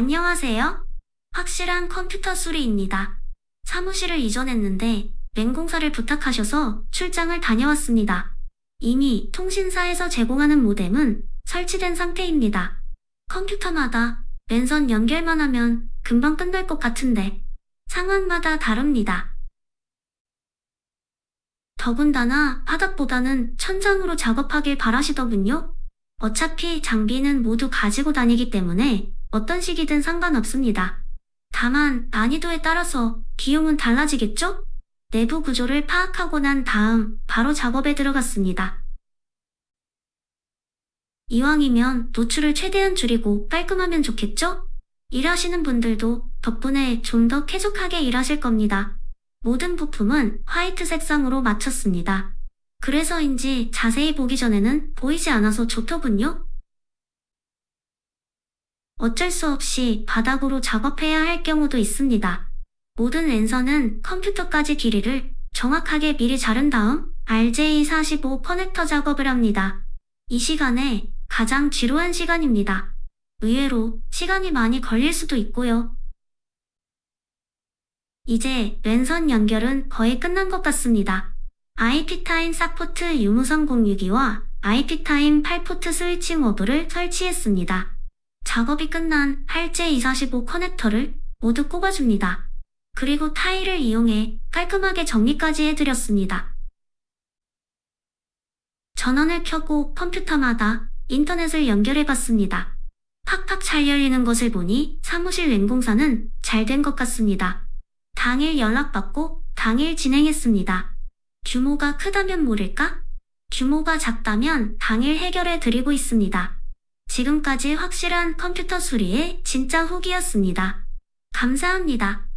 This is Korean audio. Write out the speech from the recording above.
안녕하세요. 확실한 컴퓨터 수리입니다. 사무실을 이전했는데 맹공사를 부탁하셔서 출장을 다녀왔습니다. 이미 통신사에서 제공하는 모뎀은 설치된 상태입니다. 컴퓨터마다 랜선 연결만 하면 금방 끝날 것 같은데 상황마다 다릅니다. 더군다나 바닥보다는 천장으로 작업하길 바라시더군요. 어차피 장비는 모두 가지고 다니기 때문에 어떤 식이든 상관없습니다. 다만 난이도에 따라서 비용은 달라지겠죠? 내부 구조를 파악하고 난 다음 바로 작업에 들어갔습니다. 이왕이면 노출을 최대한 줄이고 깔끔하면 좋겠죠? 일하시는 분들도 덕분에 좀 더 쾌적하게 일하실 겁니다. 모든 부품은 화이트 색상으로 맞췄습니다. 그래서인지 자세히 보기 전에는 보이지 않아서 좋더군요. 어쩔 수 없이 바닥으로 작업해야 할 경우도 있습니다. 모든 랜선은 컴퓨터까지 길이를 정확하게 미리 자른 다음 RJ45 커넥터 작업을 합니다. 이 시간에 가장 지루한 시간입니다. 의외로 시간이 많이 걸릴 수도 있고요. 이제 랜선 연결은 거의 끝난 것 같습니다. IP타임 사포트 유무선 062와 IP타임 8포트 스위칭 워브를 설치했습니다. 작업이 끝난 8J245 커넥터를 모두 꼽아줍니다. 그리고 타일을 이용해 깔끔하게 정리까지 해드렸습니다. 전원을 켜고 컴퓨터마다 인터넷을 연결해봤습니다. 팍팍 잘 열리는 것을 보니 사무실 랜공사는 잘 된 것 같습니다. 당일 연락받고 당일 진행했습니다. 규모가 크다면 모를까? 규모가 작다면 당일 해결해 드리고 있습니다. 지금까지 확실한 컴퓨터 수리의 진짜 후기였습니다. 감사합니다.